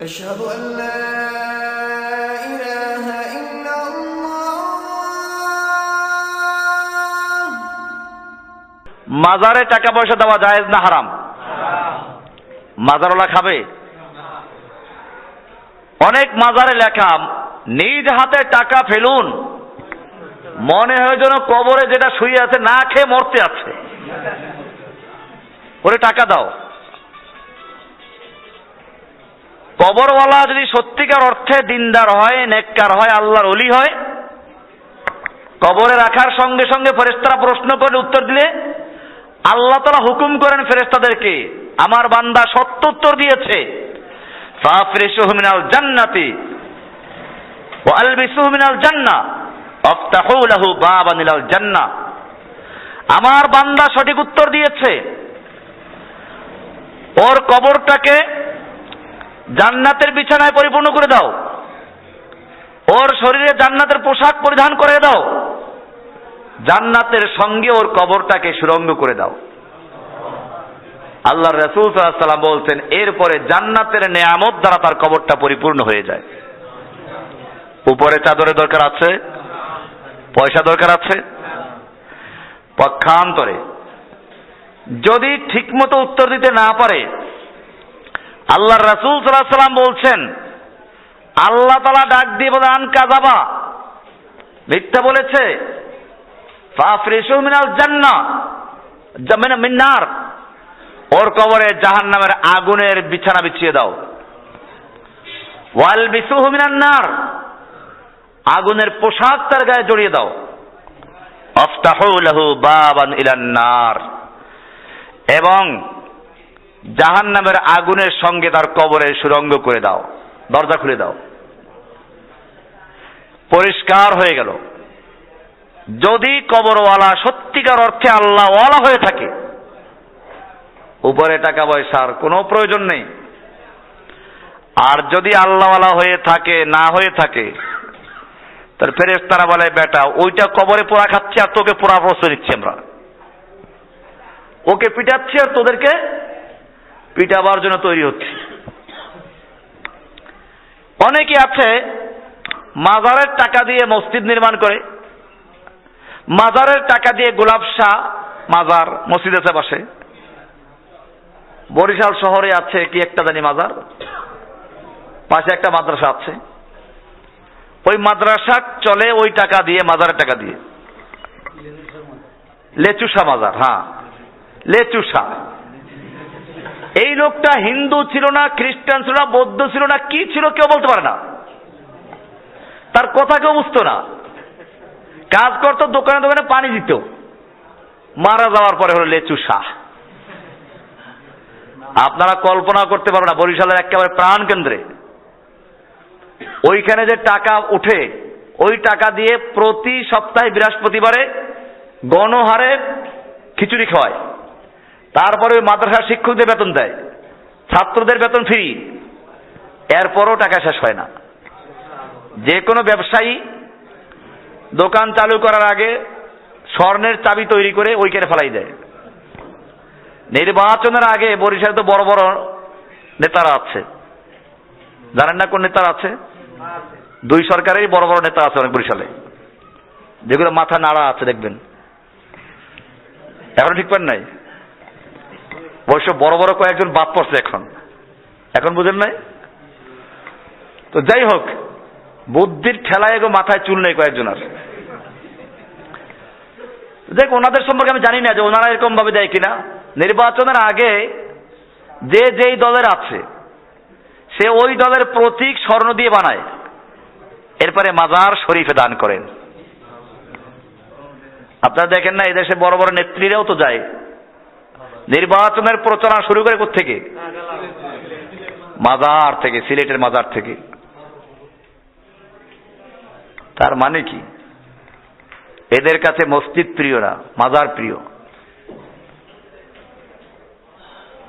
أشهد أن لا إله إلا الله মাজারে টাকা পয়সা দেওয়া জায়েজ না হারাম মাজারওয়ালা খাবে অনেক মাজারে লেখা নিজ হাতে টাকা ফেলুন মনে হয় যেন কবরে যেটা শুয়ে আছে না খেয়ে মরতে আছে ওরে টাকা দাও কবরওয়ালা যদি সত্যিকার অর্থে দিনদার হয়, নেককার হয়, আল্লাহর অলি হয়, কবরে রাখার সঙ্গে সঙ্গে ফেরেস্তারা প্রশ্ন করে উত্তর দিলে, আল্লাহ তালা হুকুম করেন ফেরেস্তাদেরকে আমার বান্দা সত্য উত্তর দিয়েছে। জান্নাতি ইলাল জান্নাহ আমার বান্দা সঠিক উত্তর দিয়েছে। ওর কবরটাকে জান্নাতের বিছানায় পরিপূর্ণ করে দাও। ওর শরীরে জান্নাতের পোশাক পরিধান করে দাও। জান্নাতের সঙ্গে ওর কবরটাকে সুরঙ্গ করে দাও। আল্লাহ রসুল সাল্লাম বলছেন, এরপরে জান্নাতের নেয়ামত দ্বারা তার কবরটা পরিপূর্ণ হয়ে যায়। উপরে চাদরের দরকার আছে? পয়সা দরকার আছে? পক্ষান্তরে। যদি ঠিকমতো উত্তর দিতে না পারে আল্লাহ রসুল সাল্লাম বলছেন, আল্লাহ তালা ডাক দিয়ে বলে আন কাজাবা মিথ্যা বলেছে জান্না মিন্নার। ওর কবরে জাহান নামের আগুনের বিছানা বিছিয়ে দাও। ওয়াল বিসুহু মিনান নার। আগুনের পোশাক তার গায়ে জড়িয়ে দাও। আফতাহু লাহু বাবান ইলান নার। এবং জাহান নামের আগুনের সঙ্গে তার কবরে সুরঙ্গ করে দাও, দরজা খুলে দাও। পরিষ্কার হয়ে গেল। যদি কবরওয়ালা সত্যিকার অর্থে আল্লাহওয়ালা হয়ে থাকে, উপরে টাকা পয়সার কোনো প্রয়োজন নেই। আর যদি আল্লাহওয়ালা হয়ে থাকে, না হয়ে থাকে, তার ফেরেস তারা বলে, বেটা, ওইটা কবরে পোড়া খাচ্ছে আর তোকে পোড়া প্রশ্রয় দিচ্ছি আমরা। ওকে পিটাচ্ছি আর তোদেরকে পিটাবার জন্য তৈরি হচ্ছে। অনেকে আছে, মাজারের টাকা দিয়ে মসজিদ নির্মাণ করে, মাজারের টাকা দিয়ে গোলাপ শাহ মাজার মসজিদ আছে পাশে বরিশাল শহরে আছে কি একটা জানি মাজার, পাশে একটা মাদ্রাসা আছে। ওই মাদ্রাসা চলে ওই টাকা দিয়ে, মাজারের টাকা দিয়ে। লেচুসা মাজার হ্যাঁ। লেচুসা এই লোকটা হিন্দু ছিল না, খ্রিস্টান ছিল না, বৌদ্ধ ছিল না, কি ছিল কেউ বলতে পারে না। তার কথা কেউ বুঝতো না। কাজ করতো, দোকানে দোকানে পানি দিত। মারা যাওয়ার পরে হলো লেচু শাহ। আপনারা কল্পনা করতে পারবেন না, বরিশালের একেবারে প্রাণ কেন্দ্রে। ওইখানে যে টাকা উঠে, ওই টাকা দিয়ে প্রতি সপ্তাহে বৃহস্পতিবারে গণহারে খিচুড়ি খাওয়ায়। তারপরে মাদ্রাসার শিক্ষকদের বেতন দেয়, ছাত্রদের বেতন ফ্রি। এরপরও টাকা শেষ হয় না। যে কোনো ব্যবসায়ী দোকান চালু করার আগে স্বর্ণের চাবি তৈরি করে ওইখানে ফেলাই দেয়। নির্বাচনের আগে বরিশালে তো বড় বড় নেতারা আছে। জানেন না কোন নেতারা আছে? দুই সরকারেরই বড় বড় নেতা আছে অনেক বরিশালে। যেগুলো মাথা নাড়া আছে, দেখবেন। এখন ঠিক পান নাই? অবশ্য বড় বড় কয়েকজন বাদ পড়ছে এখন। এখন বুঝেন নাই? তো যাই হোক, বুদ্ধির ঠেলায় এগো মাথায় চুল নেই কয়েকজন আর দেখ ওনাদের সম্পর্কে আমি জানি না যে ওনারা এরকম ভাবে দেয় কিনা। নির্বাচনের আগে যে যেই দলের আছে, সে ওই দলের প্রতীক স্বর্ণ দিয়ে বানায়। এরপরে মাজার শরীফে দান করেন। আপনারা দেখেন না, এদেশে বড় বড় নেত্রীরাও তো যায়। নির্বাচনের প্রচারণা শুরু করে থেকে মাজার থেকে সিলেটের মাজার থেকে। তার মানে কি? এদের কাছে মসজিদ প্রিয় না মাজার প্রিয়?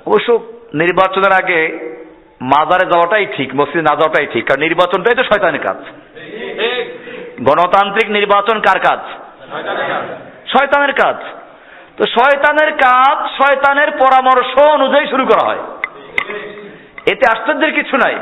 অবশ্য নির্বাচনের আগে মাজারে যাওয়াটাই ঠিক মসজিদ না যাওয়াটাই ঠিক কারণ নির্বাচনটাই তো শয়তানের কাজ। গণতান্ত্রিক নির্বাচন কার কাজ। শয়তানের কাজ। তো শয়তানের কাজ শয়তানের পরামর্শ অনুযায়ী শুরু করা হয়। এতে আশ্চর্যের কিছু নাই।